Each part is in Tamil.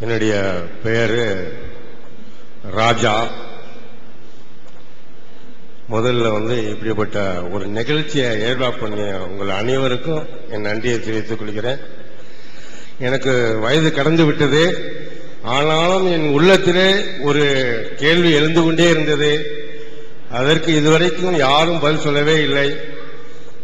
என்னுடைய பெயர் ராஜா. முதல்ல வந்து இப்படிப்பட்ட ஒரு நிகழ்ச்சியை ஏற்பாடு பண்ணிய உங்கள் அனைவருக்கும் என் நன்றியை தெரிவித்துக் கொள்கிறேன். எனக்கு வயது கடந்து விட்டது. ஆனாலும் என் உள்ளத்திலே ஒரு கேள்வி எழுந்து கொண்டே இருந்தது. அதற்கு இதுவரைக்கும் யாரும் பதில் சொல்லவே இல்லை.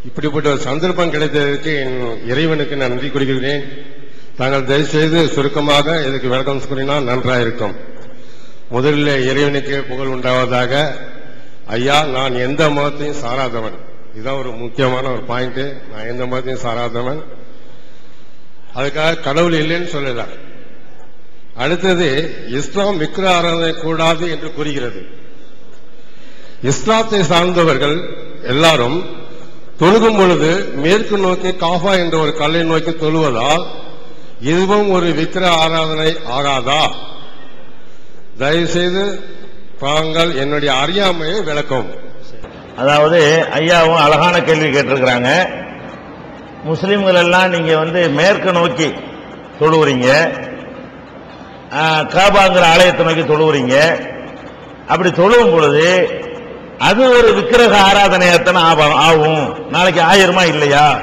இப்படிப்பட்ட ஒரு சந்தர்ப்பம் கிடைத்ததற்கு என் இறைவனுக்கு நன்றி கொள்கிறேன் தாங்கள் தயவுசெய்து சுருக்கமாக இதுக்கு விளக்கம் கூறினால் நன்றாயிருக்கும். முதலில் இறைவனுக்கு புகழ் உண்டாவதாக ஐயா நான் எந்த மதத்தையும் சாராதவன். இதுதான் ஒரு முக்கியமான ஒரு பாயிண்ட் நான் எந்த மதத்தையும் சாராதவன். அதுக்காக கடவுள் இல்லைன்னு சொல்லல. அடுத்தது இஸ்லாம் விக்கிர ஆராதனை கூடாது என்று கூறுகிறது. இஸ்லாத்தை சார்ந்தவர்கள் எல்லாரும் தொழுகும் பொழுது மேற்கு நோக்கி காஃபா என்ற ஒரு கல்லை நோக்கி தொழுவதால் இதுவும் ஒரு விக்கிர ஆராதனை ஆகாதா? தயவுசெய்து தாங்கள் என்னுடைய அறியாமையை விளக்கும். அதாவது ஐயாவும் அழகான கேள்வி கேட்டிருக்கிறாங்க. முஸ்லீம்கள் எல்லாம் நீங்க வந்து மேற்கு நோக்கி தொழுவுறீங்க. காபாங்கிற ஆலயத்தை நோக்கி தொழுவுறீங்க. அப்படி தொழுவும் பொழுது அது ஒரு விக்கிரக ஆராதனையாத்தான ஆகும். நாளைக்கு ஆயிரமா இல்லையா?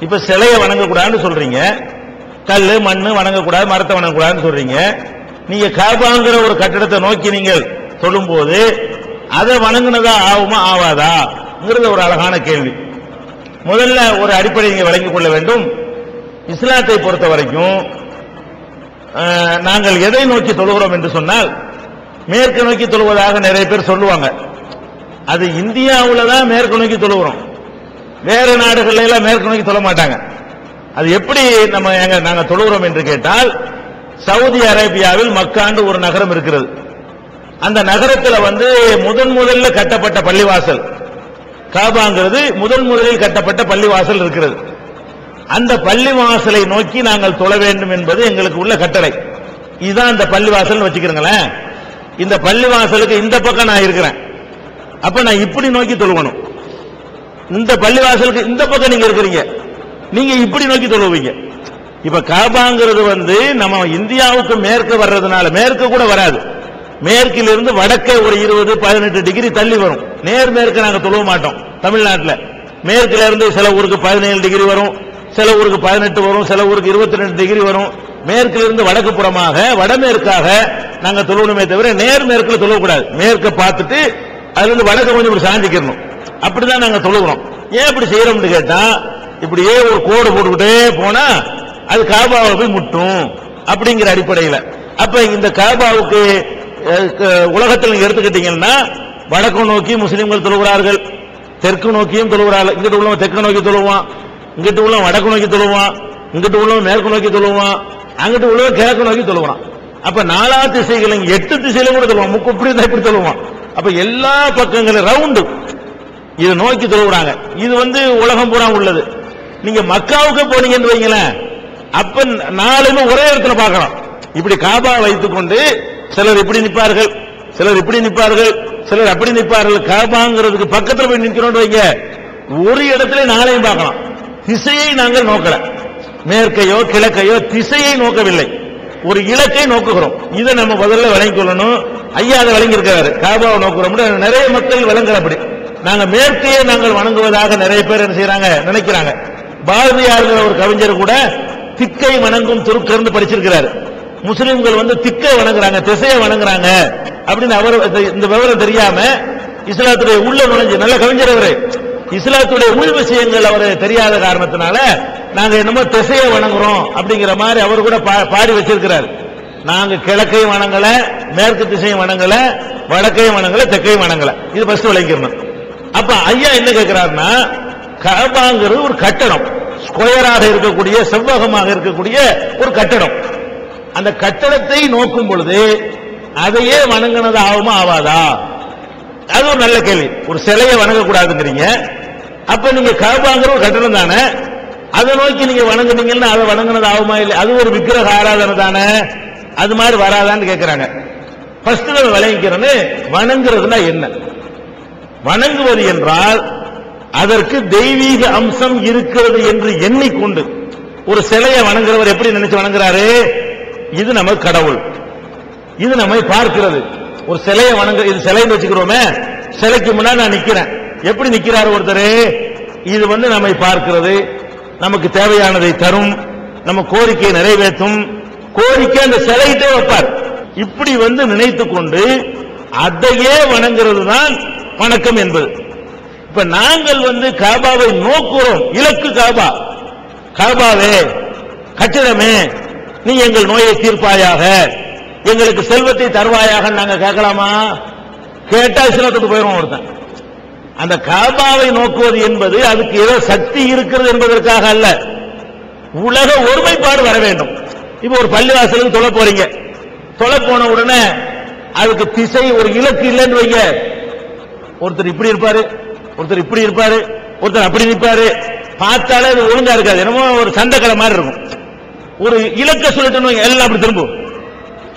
இப்ப சிலையை வணங்கக்கூடாதுன்னு சொல்றீங்க. கல் மண் வணங்கக்கூடாது மரத்தை வணங்கக்கூடாதுன்னு சொல்றீங்க. நீங்க காபாங்கிற ஒரு கட்டிடத்தை நோக்கி நீங்கள் தொழும்போது அதை வணங்கினதா ஆகுமா ஆவாதாங்கிறது ஒரு அழகான கேள்வி. முதல்ல ஒரு அடிப்படை நீங்க விளங்கிக் கொள்ள வேண்டும். இஸ்லாத்தை பொறுத்த வரைக்கும் நாங்கள் எதை நோக்கி தொழுகிறோம் என்று சொன்னால் மேற்கு நோக்கி தொழுவதாக நிறைய பேர் சொல்லுவாங்க. அது இந்தியாவில் தான் மேற்கு நோக்கி தொழுகிறோம். வேற நாடுகள்ல எல்லாம் மேற்கு நோக்கி தொழ மாட்டாங்க. அது எப்படி நம்ம எங்க நாங்க தொழுகிறோம் என்று கேட்டால் சவுதி அரேபியாவில் மக்காண்டு ஒரு நகரம் இருக்கிறது. அந்த நகரத்தில் வந்து முதன் முதல்ல கட்டப்பட்ட பள்ளிவாசல். காபாங்கிறது முதன் முதலில் கட்டப்பட்ட பள்ளிவாசல் இருக்கிறது. அந்த பள்ளிவாசலை நோக்கி நாங்கள் தொழ வேண்டும் என்பது எங்களுக்கு உள்ள கட்டளை. இதுதான் அந்த பள்ளிவாசல் வச்சுக்கிறீங்களேன். இந்த பள்ளிவாசலுக்கு இந்த பக்கம் நான் இருக்கிறேன். அப்ப நான் இப்படி நோக்கி தொழுவணும். இந்த பள்ளிவாசலுக்கு இந்த பக்கம் நீங்க இருக்கிறீங்க. நீங்க இப்படி நோக்கி தொழுவீங்க. இப்ப காபாங்கிறது வந்து நம்ம இந்தியாவுக்கு மேற்கு வர்றதுனால மேற்கு கூட வராது. மேற்கிலிருந்து வடக்கே ஒரு இருபது பதினெட்டு டிகிரி தள்ளி வரும். நேர் மேற்கு நாங்க தொழுவ மாட்டோம் தமிழ்நாட்டில். மேற்குல இருந்து சில ஊருக்கு பதினேழு டிகிரி வரும் சில ஊருக்கு பதினெட்டு வரும் சில ஊருக்கு இருபத்தி ரெண்டு டிகிரி வரும். மேற்கிலிருந்து வடக்கு புறமாக வடமேற்காக நாங்க தொழுவணுமே தவிர நேர் மேற்குல தொழுவக்கூடாது மேற்க பார்த்துட்டு அதுல இருந்து வடக்க கொஞ்சம் இப்படி அப்படிதான் நாங்க தொழுகிறோம். ஏன் அப்படி செய்யறோம்னு கேட்டா இப்படியே ஒரு கோடு போட்டுக்கிட்டே போனா அது காபாவை போய் முட்டும் அப்படிங்கிற அடிப்படையில். அப்ப இந்த காபாவுக்கு உலகத்தில் நீங்க எடுத்துக்கிட்டீங்கன்னா வடக்கு நோக்கி முஸ்லீம்கள் தொழுகிறார்கள் தெற்கு நோக்கியும் தொழுகிறார்கள் இங்கிட்டு உள்ளவன் தெற்கு நோக்கி தொழுவான் இங்கிட்டு உள்ளவன் வடக்கு நோக்கி தொழுவான் இங்கிட்டு உள்ளவன் மேற்கு நோக்கி தொழுவான் அங்கிட்டு உள்ளவன் கிழக்கு நோக்கி தொழுகிறான். அப்ப நாலா திசைகளும் எட்டு திசையிலும் கூட தொழுவான். முக்கு இப்படி இருந்தா இப்படி தொழுவான். அப்ப எல்லா பக்கங்களும் ரவுண்டு இதை நோக்கி தொழுகிறாங்க. இது வந்து உலகம் பூரா உள்ளது. நீங்க மக்காவுக்கு போனீங்கன்னு வைங்களேன். அப்ப நாலுமே ஒரே இடத்துல பார்க்கலாம். இப்படி காபா வைத்துக்கொண்டு சிலர் இப்படி நிற்பார்கள் சிலர் இப்படி நிற்பார்கள் சிலர் அப்படி நிற்பார்கள். காபாங்கிறதுக்கு பக்கத்துல போய் நிற்கிறோம் வைங்க. ஒரு இடத்துல நாளையும் பார்க்கலாம். திசையை நாங்கள் நோக்கல. மேற்கையோ கிழக்கையோ திசையை நோக்கவில்லை. ஒரு இலக்கை நோக்குகிறோம். இதை நம்ம முதல்ல விளங்கிக் கொள்ளணும் ஐயா அதை விளங்கி காபாவை நோக்குறோம். நிறைய மக்கள் விளங்குற அப்படி. நாங்க மேற்கையே நாங்கள் வணங்குவதாக நிறைய பேர் என்ன செய்யறாங்க நினைக்கிறாங்க. பாரதியாருங்கிற ஒரு கவிஞர் கூட திக்கை வணங்கும் துருக்கர்னு படிச்சிருக்கிறாரு. முஸ்லிம்கள் வந்து திக்கை வணங்குறாங்க திசையை வணங்குறாங்க அப்படின்னு அவர் இந்த- இந்த விவரம் தெரியாம இஸ்லாத்துடைய உள்ள நுழைஞ்சு நல்ல கவிஞர் அவரு. இஸ்லாத்துடைய உள் விஷயங்கள் அவர் தெரியாத காரணத்தினால நாங்க என்னமோ திசையை வணங்குறோம் அப்படிங்கிற மாதிரி அவர் கூட பா- பாடி வச்சிருக்கிறார். நாங்க கிழக்கையும் வணங்கல மேற்கு திசையும் வணங்கல வடக்கையும் வணங்கல தெற்கையும் வணங்கல. இது ஃபர்ஸ்ட் விளங்கிடணும். அப்ப ஐயா என்ன கேட்கிறாருன்னா கபாங்கிறது ஒரு கட்டடம். ஸ்கொயராக இருக்கக்கூடிய செவ்வகமாக இருக்கக்கூடிய ஒரு கட்டடம். அந்த கட்டணத்தை நோக்கும் பொழுது அதையே வணங்கினது ஆகுமா ஆவாதா அது ஒரு நல்ல கேள்வி. ஒரு சிலையை வணங்கக்கூடாதுங்கிறீங்க. அப்ப நீங்க கபாங்கிற ஒரு கட்டடம் தானே? அதை நோக்கி நீங்க வணங்குனீங்கன்னா அதை வணங்கினது ஆகுமா இல்லை? அது ஒரு விக்கிரக ஆராதனை தானே? அது மாதிரி வராதான்னு கேட்கிறாங்க ஃபர்ஸ்ட் நம்ம விளங்கிக்கிறோன்னு வணங்குறதுனா என்ன? வணங்குவது என்றால் அதற்கு தெய்வீக அம்சம் இருக்கிறது என்று எண்ணிக்கொண்டு ஒரு சிலையை வணங்குறவர் எப்படி நினைச்சு வணங்குறாரு? இது நம்ம கடவுள். இது நம்மை பார்க்கிறது. ஒரு சிலையை வணங்க இது சிலைன்னு வச்சுக்கிறோமே சிலைக்கு முன்னாடி நான் நிக்கிறேன். எப்படி நிக்கிறாரு ஒருத்தர்? இது வந்து நம்மை பார்க்கிறது. நமக்கு தேவையானதை தரும். நம்ம கோரிக்கையை நிறைவேற்றும். கோரிக்கை அந்த சிலையிட்டே வைப்பார். இப்படி வந்து நினைத்து கொண்டு அதையே வணங்குறது தான் வணக்கம் என்பது. இப்ப நாங்கள் வந்து காபாவை நோக்குறோம். இலக்கு காபா. காபாவே கட்டிடமே நீ எங்கள் நோயை தீர்ப்பாயாக எங்களுக்கு செல்வத்தை தருவாயாக நாங்க கேட்கலாமா? கேட்டா இஸ்லாத்துக்கு போயிடும் ஒருத்தன். அந்த காபாவை நோக்குவது என்பது அதுக்கு ஏதோ சக்தி இருக்கிறது என்பதற்காக அல்ல. உலக ஒருமைப்பாடு வர வேண்டும். இப்ப ஒரு பள்ளிவாசலுக்கு தொலை போறீங்க. தொலை போன உடனே அதுக்கு திசை ஒரு இலக்கு இல்லைன்னு வைங்க. ஒருத்தர் இப்படி இருப்பாரு. ஒருத்தர் இப்படி இருப்பாரு ஒருத்தர் அப்படி நிற்பாரு பார்த்தாலே அது ஒழுங்கா இருக்காது. என்னமோ ஒரு சண்டைக்கலை மாதிரி இருக்கும். ஒரு இலக்க சொல்லிட்டு எல்லாம் அப்படி திரும்பும்.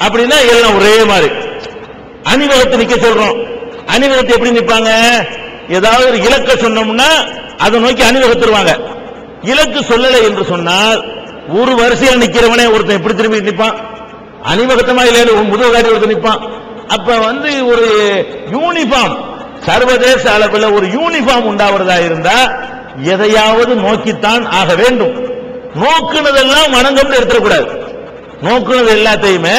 அப்படின்னா எல்லாம் ஒரே மாதிரி. அணிவகத்தை நிக்க சொல்றோம். அணிவகத்தை எப்படி நிற்பாங்க ஏதாவது ஒரு இலக்க சொன்னோம்னா அதை நோக்கி அணிவகத்துருவாங்க. இலக்கு சொல்லலை என்று சொன்னால் ஒரு வரிசையில் நிக்கிறவனே ஒருத்தன் எப்படி திரும்பி நிற்பான் அணிவகத்தமா இல்லைன்னு ஒரு முதல் காட்டி ஒருத்தன் நிற்பான் அப்ப வந்து ஒரு யூனிஃபார்ம் சர்வதேச அளவில் ஒரு யூனிஃபார்ம் உண்டாவதா இருந்தா எதையாவது நோக்கித்தான் ஆக வேண்டும். நோக்குனதெல்லாம் வணங்கம்னு எடுத்துடக்கூடாது. நோக்குனது எல்லாத்தையுமே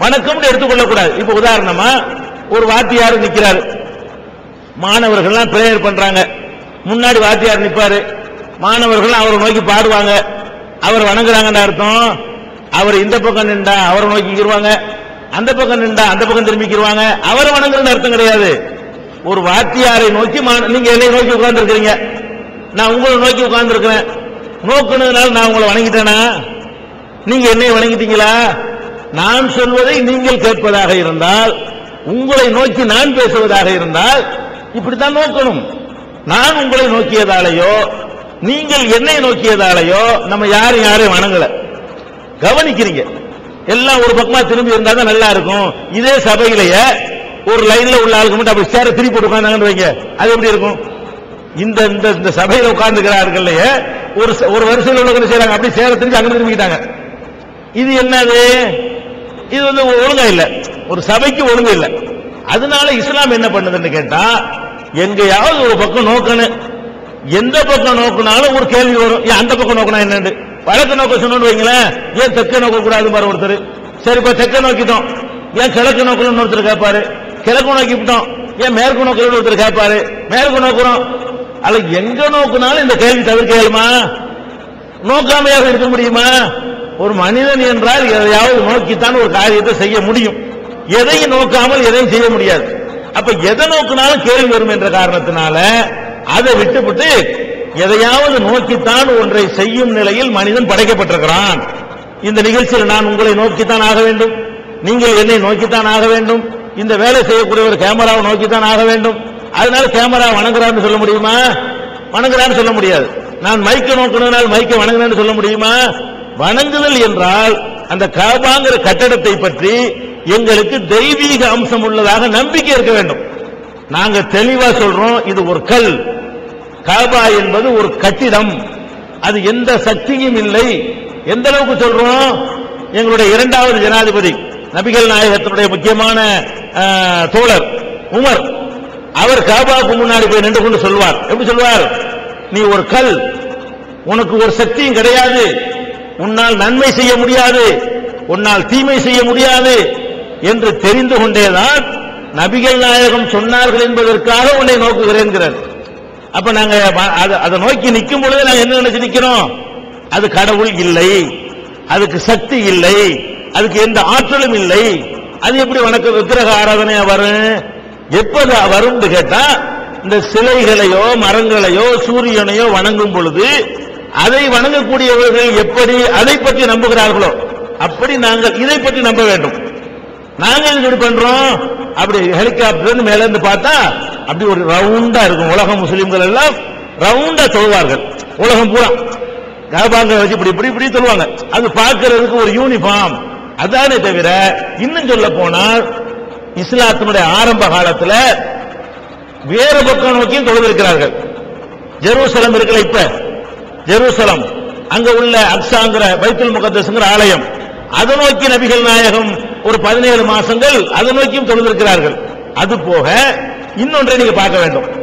வணக்கம்னு எடுத்துக்கொள்ளக்கூடாது. இப்ப உதாரணமா ஒரு வாத்தியார் நிக்கிறாரு. மாணவர்கள்லாம் பிரேயர் பண்றாங்க. முன்னாடி வாத்தியார் நிற்பாரு மாணவர்கள் அவரை நோக்கி பாடுவாங்க. அவர் வணங்குறாங்கன்னு அர்த்தம். அவர் இந்த பக்கம் நின்றா அவரை நோக்கிக்கிருவாங்க அந்த பக்கம் நின்றா அந்த பக்கம் திரும்பிக்கிடுவாங்க அவரை வணங்குறன்னு அர்த்தம் கிடையாது. ஒரு வாத்தியாரை நோக்கி மா- நீங்க என்னை நோக்கி உட்கார்ந்து இருக்கிறீங்க நான் உங்களை நோக்கி உட்கார்ந்து இருக்கிறேன் நோக்குனதுனால நான் உங்களை வணங்கிட்டேனா? நீங்க என்னை வணங்கிட்டீங்களா? நான் சொல்வதை நீங்கள் கேட்பதாக இருந்தால் உங்களை நோக்கி நான் பேசுவதாக இருந்தால் இப்படித்தான் நோக்கணும். நான் உங்களை நோக்கியதாலேயோ நீங்கள் என்னை நோக்கியதாலேயோ நம்ம யாரும் யாரையும் வணங்கல. கவனிக்கிறீங்க. எல்லாம் ஒரு பக்கமா திரும்பி இருந்தா தான் நல்லா இருக்கும். இதே சபையிலேயே ஒரு லைன்ல உள்ள ஆளுக்கு மட்டும் அப்படி சேர திருப்பி போட்டு உட்கார்ந்தாங்கன்னு வைங்க. அது எப்படி இருக்கும்? இந்த இந்த இந்த சபையில உட்கார்ந்துக்கிறார்கள்லயே ஒரு ஒரு வருஷம் உள்ள செய்யறாங்க அப்படி சேர திரும்பி அங்க திரும்பிக்கிட்டாங்க. இது என்னது? இது வந்து ஒழுங்கா இல்ல. ஒரு சபைக்கு ஒழுங்கு இல்ல. அதனால இஸ்லாம் என்ன பண்ணுதுன்னு கேட்டா எங்கேயாவது ஒரு பக்கம் நோக்கணும் எந்த பக்கம் நோக்கினாலும் ஒரு கேள்வி வரும். ஏன் அந்த பக்கம் நோக்கினா என்னன்னு வடக்கு நோக்க சொன்னு வைங்களேன். ஏன் தெற்க நோக்க கூடாது பாரு ஒருத்தர். சரி இப்ப தெற்க நோக்கிட்டோம். ஏன் கிழக்கு நோக்கணும்னு ஒருத்தர் கேட்பாரு கிழக்கு நோக்கிவிட்டோம் ஏன் மேற்கு நோக்கிற ஒருத்தர் கேட்பாரு? மேற்கு நோக்குறோம். அல்ல எங்க நோக்குனாலும் இந்த கேள்வி தவிர்க்க இயலுமா? நோக்காமையாக இருக்க முடியுமா? ஒரு மனிதன் என்றால் எதையாவது நோக்கித்தான் ஒரு காரியத்தை செய்ய முடியும். எதையும் நோக்காமல் எதையும் செய்ய முடியாது. அப்ப எதை நோக்கினாலும் கேள்வி வரும் என்ற காரணத்தினால அதை விட்டுவிட்டு எதையாவது நோக்கித்தான் ஒன்றை செய்யும் நிலையில் மனிதன் படைக்கப்பட்டிருக்கிறான். இந்த நிகழ்ச்சியில் நான் உங்களை நோக்கித்தான் ஆக வேண்டும். நீங்கள் என்னை நோக்கித்தான் ஆக வேண்டும். இந்த வேலை செய்யக்கூடியவர் கேமராவை நோக்கித்தான் ஆக வேண்டும். அதனால கேமரா வணங்குறான்னு சொல்ல முடியுமா? வணங்குறான்னு சொல்ல முடியாது. நான் மைக்க நோக்கணும்னால் மைக்க வணங்குறேன்னு சொல்ல முடியுமா? வணங்குதல் என்றால் அந்த காபாங்கிற கட்டடத்தை பற்றி எங்களுக்கு தெய்வீக அம்சம் உள்ளதாக நம்பிக்கை இருக்க வேண்டும். நாங்க தெளிவா சொல்றோம் இது ஒரு கல். காபா என்பது ஒரு கட்டிடம். அது எந்த சக்தியும் இல்லை. எந்த அளவுக்கு சொல்றோம்? எங்களுடைய இரண்டாவது ஜனாதிபதி. நபிகள் நாயகத்தினுடைய முக்கியமான தோழர் உமர். அவர் காபாவுக்கு முன்னாடி போய் நின்று கொண்டு சொல்வார். எப்படி சொல்வார்? நீ ஒரு கல் உனக்கு ஒரு சக்தியும் கிடையாது. உன்னால் நன்மை செய்ய முடியாது. உன்னால் தீமை செய்ய முடியாது என்று தெரிந்து கொண்டேதான் நபிகள் நாயகம் சொன்னார்கள் என்பதற்காக உன்னை நோக்குகிறேன்கிறார். அப்ப நாங்க அதை நோக்கி நிற்கும் பொழுது நாங்க என்ன நினைச்சு நிக்கிறோம் அது கடவுள் இல்லை. அதுக்கு சக்தி இல்லை. அதுக்கு எந்த ஆற்றலும் இல்லை. அது எப்படி வணக்க விக்கிரக ஆராதனையா வரும்? எப்போது வரும்னு கேட்டா இந்த சிலைகளையோ மரங்களையோ சூரியனையோ வணங்கும் பொழுது அதை வணங்கக்கூடியவர்கள் எப்படி அதை பற்றி நம்புகிறார்களோ அப்படி நாங்கள் இதை பற்றி நம்ப வேண்டும். நாங்கள் இது பண்றோம்? அப்படி ஹெலிகாப்டர் மேல இருந்து பார்த்தா அப்படி ஒரு ரவுண்டா இருக்கும். உலக முஸ்லிம்கள் எல்லாம் ரவுண்டா சொல்வார்கள். உலகம் பூரா. கபாங்க வச்சு இப்படி இப்படி இப்படி சொல்லுவாங்க. அது பார்க்கறதுக்கு ஒரு யூனிஃபார்ம் அதானே தவிர இன்னும் சொல்ல போனால் இஸ்லாத்தினுடைய ஆரம்ப காலத்துல வேற பக்கம் நோக்கியும் தொழுதிருக்கிறார்கள். ஜெருசலம் இருக்கல இப்ப? ஜெருசலம். அங்க உள்ள அக்ஸாங்கிற பைத்துல் முகத்தசுங்கிற ஆலயம். அதை நோக்கி நபிகள் நாயகம் ஒரு பதினேழு மாசங்கள் அதை நோக்கியும் தொழுதிருக்கிறார்கள். அது போக இன்னொன்றை நீங்க பார்க்க வேண்டும்.